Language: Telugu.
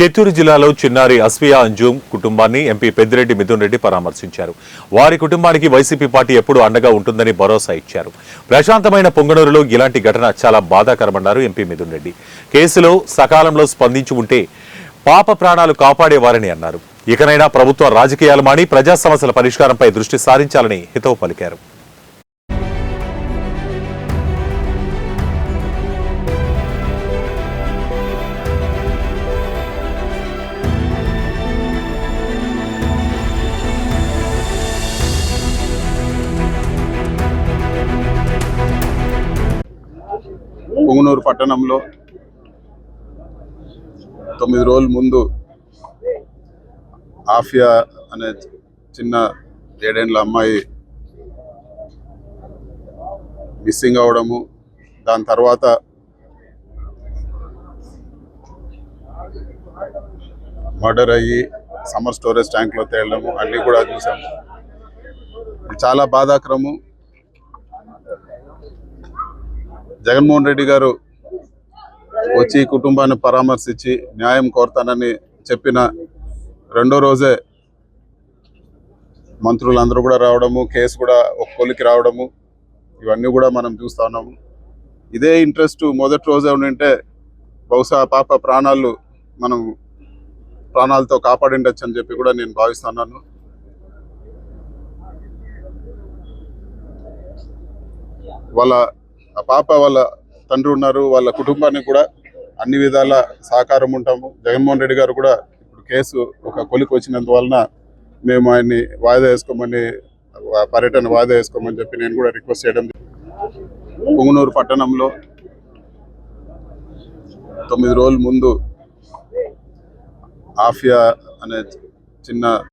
చిత్తూరు జిల్లాలో చిన్నారి అస్వియా అంజూమ్ కుటుంబాన్ని ఎంపీ పెద్దిరెడ్డి మిథున్ రెడ్డి పరామర్శించారు. వారి కుటుంబానికి వైసీపీ పార్టీ ఎప్పుడూ అండగా ఉంటుందని భరోసా ఇచ్చారు. ప్రశాంతమైన పొంగనూరులో ఇలాంటి ఘటన చాలా బాధాకరమన్నారు ఎంపీ మిథున్ రెడ్డి కేసులో సకాలంలో స్పందించి ఉంటే పాప ప్రాణాలు కాపాడేవారని అన్నారు. ఇకనైనా ప్రభుత్వం రాజకీయాలు మాని ప్రజా సమస్యల పరిష్కారంపై దృష్టి సారించాలని హితవు పలికారు. పొంగునూరు పట్టణంలో తొమ్మిది రోజుల ముందు ఆఫియా అనే చిన్న ఏడేండ్ల అమ్మాయి మిస్సింగ్ అవడము దాని తర్వాత మర్డర్ అయ్యి సమ్మర్ స్టోరేజ్ ట్యాంక్లో తేలడము అన్నీ కూడా చూసాము. చాలా బాధాకరము. జగన్మోహన్ రెడ్డి గారు వచ్చి కుటుంబాన్ని పరామర్శించి న్యాయం కోరుతానని చెప్పిన రెండో రోజే మంత్రులందరూ కూడా రావడము కేసు కూడా ఒక కొలికి రావడము ఇవన్నీ కూడా మనం చూస్తా ఉన్నాము ఇదే ఇంట్రెస్ట్ మొదటి రోజే ఉండింటే బహుశా పాప ప్రాణాలు మనం ప్రాణాలతో కాపాడిండొచ్చు అని చెప్పి కూడా నేను భావిస్తున్నాను వాళ్ళ ఆ పాప వాళ్ళ తండ్రి ఉన్నారు వాళ్ళ కుటుంబానికి కూడా అన్ని విధాల సహకారం ఉంటాము జగన్మోహన్ రెడ్డి గారు కూడా ఇప్పుడు కేసు ఒక కొలికి వచ్చినందు వలన మేము ఆయన్ని వాయిదా వేసుకోమని పర్యటన వాయిదా వేసుకోమని చెప్పి నేను కూడా రిక్వెస్ట్ చేయడం జరిగింది. పట్టణంలో తొమ్మిది రోజుల ముందు ఆఫియా అనే చిన్న